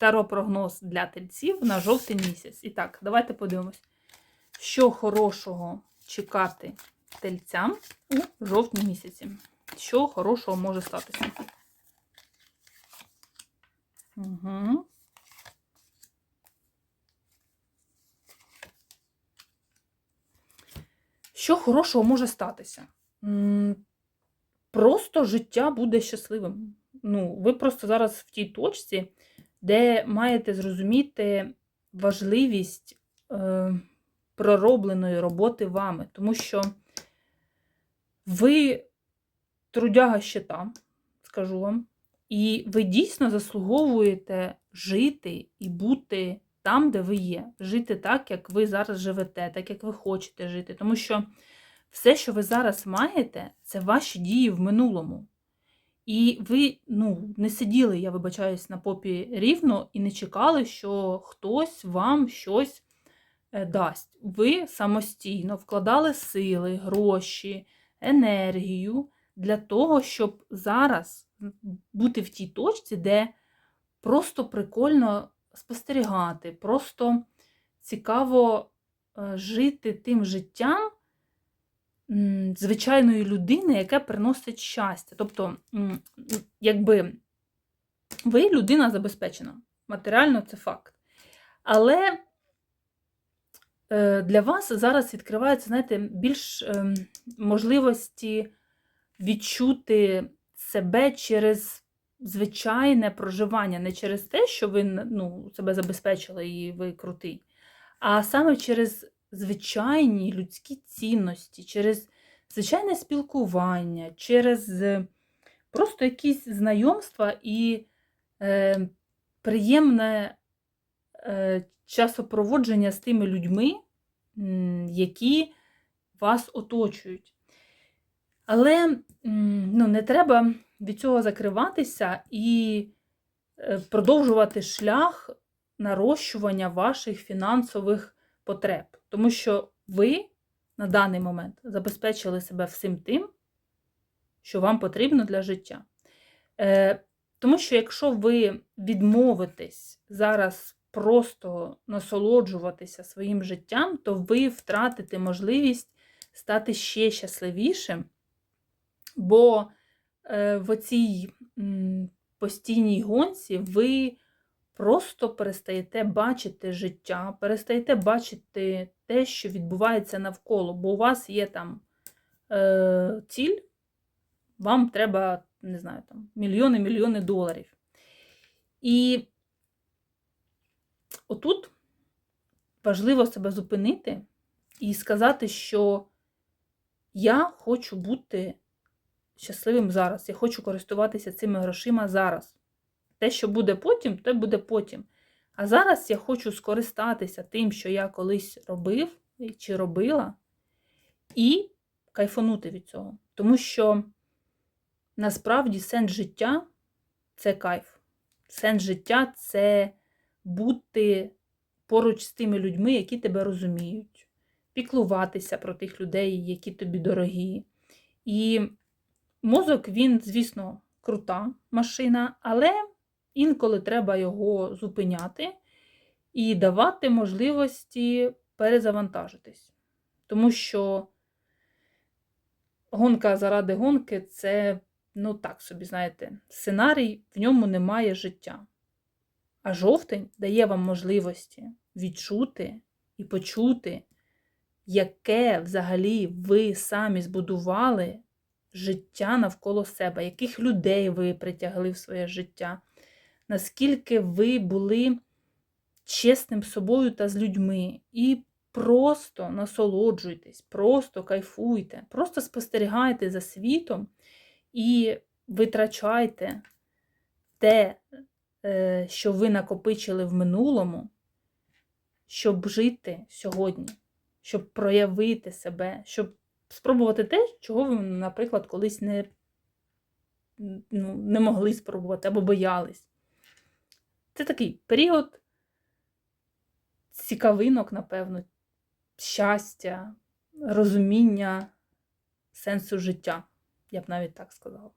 Таропрогноз для тельців на жовтий місяць. І так, давайте подивимось, що хорошого чекати тельцям у жовтні місяці. Що хорошого може статися? Угу. Що хорошого може статися? Просто життя буде щасливим. Ну, ви просто зараз в тій точці, де маєте зрозуміти важливість е, проробленої роботи вами. Тому що ви трудяга ще там, скажу вам, і ви дійсно заслуговуєте жити і бути там, де ви є. Жити так, як ви зараз живете, так, як ви хочете жити. Тому що все, що ви зараз маєте, це ваші дії в минулому. І ви ну, не сиділи, я вибачаюсь, на попі рівно і не чекали, що хтось вам щось е, дасть. Ви самостійно вкладали сили, гроші, енергію для того, щоб зараз бути в тій точці, де просто прикольно спостерігати, просто цікаво е, жити тим життям звичайної людини, яке приносить щастя. Тобто, якби ви людина забезпечена. Матеріально це факт. Але е, для вас зараз відкриваються, знаєте, більш е, можливості відчути себе через звичайне проживання, не через те, що ви ну, себе забезпечили і ви крутий, а саме через звичайні людські цінності, через звичайне спілкування, через е, просто якісь знайомства і е, приємне е, часопроводження з тими людьми, які вас оточують. Але ну, не треба від цього закриватися і е, продовжувати шлях нарощування ваших фінансових потреб. Тому що ви на даний момент забезпечили себе всім тим, що вам потрібно для життя. Е, Тому що якщо ви відмовитесь зараз просто насолоджуватися своїм життям, то ви втратите можливість стати ще щасливішим, бо е, в оцій м, постійній гонці ви просто перестаєте бачити життя, перестаєте бачити те, що відбувається навколо, бо у вас є там е, ціль, вам треба, не знаю, там мільйони-мільйони доларів. І отут важливо себе зупинити і сказати, що я хочу бути щасливим зараз, я хочу користуватися цими грошима зараз. Те, що буде потім, те буде потім. А зараз я хочу скористатися тим, що я колись робив чи робила, і кайфанути від цього. Тому що насправді сенс життя це кайф. Сенс життя це бути поруч з тими людьми, які тебе розуміють, піклуватися про тих людей, які тобі дорогі. І мозок, він, звісно, крута машина, але інколи треба його зупиняти і давати можливості перезавантажитись. Тому що гонка заради гонки це, ну так собі, знаєте, сценарій, в ньому немає життя. А жовтень дає вам можливості відчути і почути, яке взагалі ви самі збудували життя навколо себе, яких людей ви притягли в своє життя, наскільки ви були чесним собою та з людьми. І просто насолоджуйтесь, просто кайфуйте, просто спостерігайте за світом і витрачайте те, е, що ви накопичили в минулому, щоб жити сьогодні, щоб проявити себе, щоб спробувати те, чого ви, наприклад, колись не, ну, не могли спробувати або боялись. Це такий період цікавинок, напевно, щастя, розуміння сенсу життя, я б навіть так сказала.